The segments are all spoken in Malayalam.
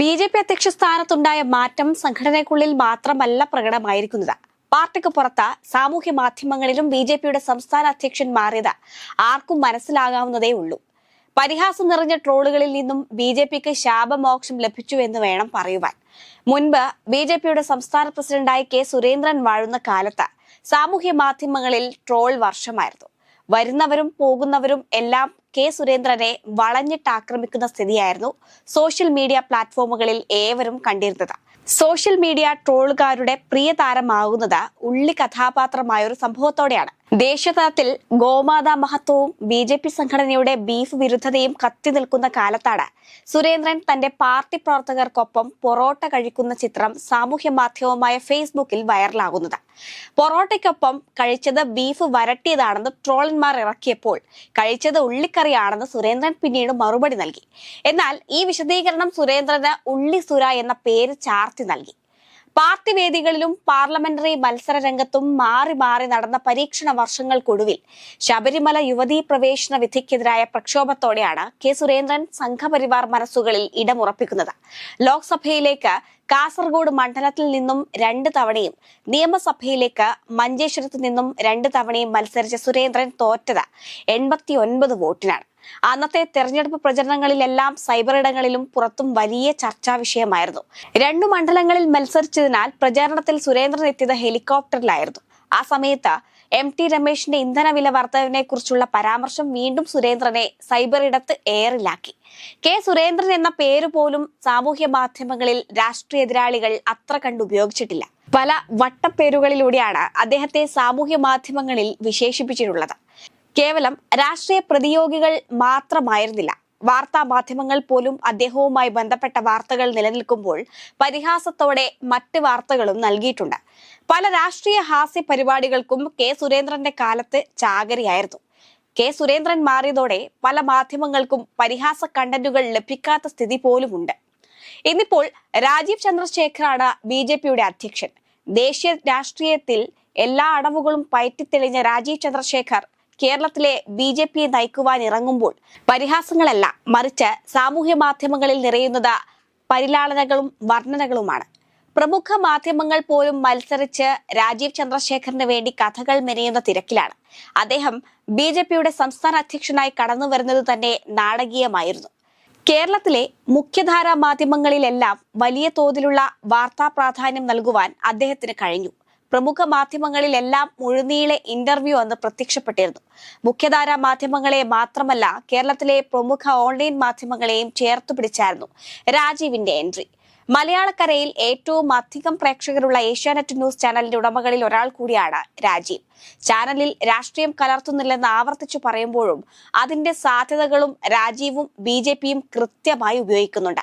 ബി ജെ പി അധ്യക്ഷ സ്ഥാനത്തുണ്ടായ മാറ്റം സംഘടനയ്ക്കുള്ളിൽ മാത്രമല്ല പ്രകടമായിരിക്കുന്നത്. പാർട്ടിക്ക് പുറത്ത് സാമൂഹ്യ മാധ്യമങ്ങളിലും ബി ജെ പിയുടെ സംസ്ഥാന അധ്യക്ഷൻ മാറിയത് ആർക്കും മനസ്സിലാകാവുന്നതേ ഉള്ളൂ. പരിഹാസം നിറഞ്ഞ ട്രോളുകളിൽ നിന്നും ബി ജെ പിക്ക് ശാപമോക്ഷം ലഭിച്ചു എന്ന് വേണം പറയുവാൻ. മുൻപ് ബി ജെ പിയുടെ സംസ്ഥാന പ്രസിഡന്റായി കെ സുരേന്ദ്രൻ വാഴുന്ന കാലത്ത് സാമൂഹ്യ മാധ്യമങ്ങളിൽ ട്രോൾ വർഷമായിരുന്നു. വരുന്നവരും പോകുന്നവരും എല്ലാം കെ സുരേന്ദ്രനെ വളഞ്ഞിട്ട് ആക്രമിക്കുന്ന സ്ഥിതിയായിരുന്നു സോഷ്യൽ മീഡിയ പ്ലാറ്റ്ഫോമുകളിൽ ഏവരും കണ്ടിരുന്നത്. സോഷ്യൽ മീഡിയ ട്രോളുകാരുടെ പ്രിയ താരമാകുന്നത് ഉള്ളി കഥാപാത്രമായ ഒരു സംഭവത്തോടെയാണ്. ദേശീയതലത്തിൽ ഗോമാതാ മഹത്വവും ബി ജെ പി സംഘടനയുടെ ബീഫ് വിരുദ്ധതയും കത്തി നിൽക്കുന്ന കാലത്താണ് സുരേന്ദ്രൻ തന്റെ പാർട്ടി പ്രവർത്തകർക്കൊപ്പം പൊറോട്ട കഴിക്കുന്ന ചിത്രം സാമൂഹ്യ മാധ്യമമായ ഫേസ്ബുക്കിൽ വൈറലാകുന്നത്. പൊറോട്ടയ്ക്കൊപ്പം കഴിച്ചത് ബീഫ് വരട്ടിയതാണെന്ന് ട്രോളന്മാർ ഇറക്കിയപ്പോൾ കഴിച്ചത് ഉള്ളിക്കറിയാണെന്ന് സുരേന്ദ്രൻ പിന്നീട് മറുപടി നൽകി. എന്നാൽ ഈ വിശദീകരണം സുരേന്ദ്രന് ഉള്ളി സുര എന്ന പേര് ചാർത്തി നൽകി. പാർട്ടി വേദികളിലും പാർലമെന്ററി മത്സര രംഗത്തും മാറി മാറി നടന്ന പരീക്ഷണ വർഷങ്ങൾക്കൊടുവിൽ ശബരിമല യുവതീ പ്രവേശന വിധിക്കെതിരായ പ്രക്ഷോഭത്തോടെയാണ് കെ സുരേന്ദ്രൻ സംഘപരിവാർ മനസ്സുകളിൽ ഇടമുറപ്പിക്കുന്നത്. ലോക്സഭയിലേക്ക് കാസർഗോഡ് മണ്ഡലത്തിൽ നിന്നും രണ്ട് തവണയും നിയമസഭയിലേക്ക് മഞ്ചേശ്വരത്ത് നിന്നും രണ്ട് തവണയും മത്സരിച്ച സുരേന്ദ്രൻ തോറ്റത് എൺപത്തി ഒൻപത് വോട്ടിനാണ്. അന്നത്തെ തെരഞ്ഞെടുപ്പ് പ്രചരണങ്ങളിലെല്ലാം സൈബർ ഇടങ്ങളിലും പുറത്തും വലിയ ചർച്ചാ വിഷയമായിരുന്നു. രണ്ടു മണ്ഡലങ്ങളിൽ മത്സരിച്ചതിനാൽ പ്രചാരണത്തിൽ സുരേന്ദ്രൻ എത്തിയത് ഹെലികോപ്റ്ററിലായിരുന്നു. ആ സമയത്ത് എം ടി രമേശിന്റെ ഇന്ധനവില വർധനവിനെ കുറിച്ചുള്ള പരാമർശം വീണ്ടും സുരേന്ദ്രനെ സൈബർ ഇടത്ത് എയറിലാക്കി കെ സുരേന്ദ്രൻ എന്ന പേര് പോലും സാമൂഹ്യ മാധ്യമങ്ങളിൽ രാഷ്ട്രീയ എതിരാളികൾ അത്ര കണ്ട് ഉപയോഗിച്ചിട്ടില്ല. പല വട്ടപ്പേരുകളിലൂടെയാണ് അദ്ദേഹത്തെ സാമൂഹ്യ മാധ്യമങ്ങളിൽ വിശേഷിപ്പിച്ചിട്ടുള്ളത്. കേവലം രാഷ്ട്രീയ പ്രതിയോഗികൾ മാത്രമായിരുന്നില്ല. വാർത്താ മാധ്യമങ്ങൾ പോലും അദ്ദേഹവുമായി ബന്ധപ്പെട്ട വാർത്തകൾ നിലനിൽക്കുമ്പോൾ പരിഹാസത്തോടെ മറ്റ് വാർത്തകളും നൽകിയിട്ടുണ്ട്. പല രാഷ്ട്രീയ ഹാസ്യ പരിപാടികൾക്കും കെ സുരേന്ദ്രന്റെ കാലത്ത് ചാകരിയായിരുന്നു. കെ സുരേന്ദ്രൻ മാറിയതോടെ പല മാധ്യമങ്ങൾക്കും പരിഹാസ കണ്ടന്റുകൾ ലഭിക്കാത്ത സ്ഥിതി പോലുമുണ്ട്. ഇന്നിപ്പോൾ രാജീവ് ചന്ദ്രശേഖറാണ് ബി ജെ പിയുടെ അധ്യക്ഷൻ. ദേശീയ രാഷ്ട്രീയത്തിൽ എല്ലാ അടവുകളും പയറ്റിത്തെളിഞ്ഞ രാജീവ് ചന്ദ്രശേഖർ കേരളത്തിലെ ബി ജെ പിയെ നയിക്കുവാൻ ഇറങ്ങുമ്പോൾ പരിഹാസങ്ങളല്ല മറിച്ച് സാമൂഹ്യ മാധ്യമങ്ങളിൽ നിറയുന്നത് പരിലാളനകളും വർണനകളുമാണ്. പ്രമുഖ മാധ്യമങ്ങൾ പോലും മത്സരിച്ച് രാജീവ് ചന്ദ്രശേഖറിന് വേണ്ടി കഥകൾ മെനയുന്ന തിരക്കിലാണ്. അദ്ദേഹം ബി ജെ പിയുടെ സംസ്ഥാന അധ്യക്ഷനായി കടന്നു വരുന്നത് തന്നെ നാടകീയമായിരുന്നു. കേരളത്തിലെ മുഖ്യധാരാ മാധ്യമങ്ങളിലെല്ലാം വലിയ തോതിലുള്ള വാർത്താ പ്രാധാന്യം നൽകുവാൻ അദ്ദേഹത്തിന് കഴിഞ്ഞു. പ്രമുഖ മാധ്യമങ്ങളിലെല്ലാം മുഴുനീളെ ഇന്റർവ്യൂ അന്ന് പ്രത്യക്ഷപ്പെട്ടിരുന്നു. മുഖ്യധാരാ മാധ്യമങ്ങളെ മാത്രമല്ല കേരളത്തിലെ പ്രമുഖ ഓൺലൈൻ മാധ്യമങ്ങളെയും ചേർത്തു പിടിച്ചായിരുന്നു രാജീവിന്റെ എൻട്രി. മലയാളക്കരയിൽ ഏറ്റവും അധികം പ്രേക്ഷകരുള്ള ഏഷ്യാനെറ്റ് ന്യൂസ് ചാനലിന്റെ ഉടമകളിൽ ഒരാൾ കൂടിയാണ് രാജീവ്. ചാനലിൽ രാഷ്ട്രീയം കലർത്തുന്നില്ലെന്ന് ആവർത്തിച്ചു പറയുമ്പോഴും അതിന്റെ സാധ്യതകളും രാജീവും ബി കൃത്യമായി ഉപയോഗിക്കുന്നുണ്ട്.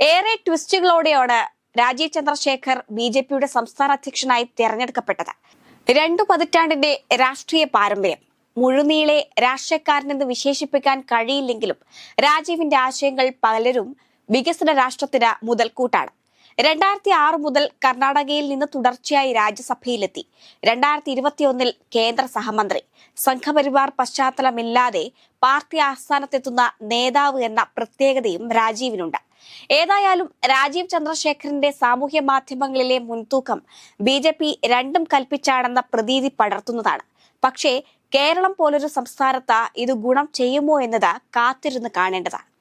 ഏറെ ട്വിസ്റ്റുകളോടെയാണ് രാജീവ് ചന്ദ്രശേഖർ ബി ജെ പിയുടെ സംസ്ഥാന അധ്യക്ഷനായി തെരഞ്ഞെടുക്കപ്പെട്ടത്. രണ്ടു പതിറ്റാണ്ടിന്റെ രാഷ്ട്രീയ പാരമ്പര്യം മുഴുനീളെ രാഷ്ട്രീയക്കാരനെന്ന് വിശേഷിപ്പിക്കാൻ കഴിയില്ലെങ്കിലും രാജീവിന്റെ ആശയങ്ങൾ പലരും വികസന രാഷ്ട്രത്തിന് മുതൽക്കൂട്ടാണ്. രണ്ടായിരത്തി ആറ് മുതൽ കർണാടകയിൽ നിന്ന് തുടർച്ചയായി രാജ്യസഭയിലെത്തി. രണ്ടായിരത്തി ഇരുപത്തിയൊന്നിൽ കേന്ദ്ര സഹമന്ത്രി. സംഘപരിവാർ പശ്ചാത്തലമില്ലാതെ പാർട്ടി ആസ്ഥാനത്തെത്തുന്ന നേതാവ് എന്ന പ്രത്യേകതയും രാജീവിനുണ്ട്. ഏതായാലും രാജീവ് ചന്ദ്രശേഖരന്റെ സാമൂഹ്യ മാധ്യമങ്ങളിലെ മുൻതൂക്കം ബി ജെ പി രണ്ടും കൽപ്പിച്ചാണെന്ന പ്രതീതി പടർത്തുന്നതാണ്. പക്ഷേ കേരളം പോലൊരു സംസ്ഥാനത്ത് ഇത് ഗുണം ചെയ്യുമോ എന്നത് കാത്തിരുന്ന് കാണേണ്ടതാണ്.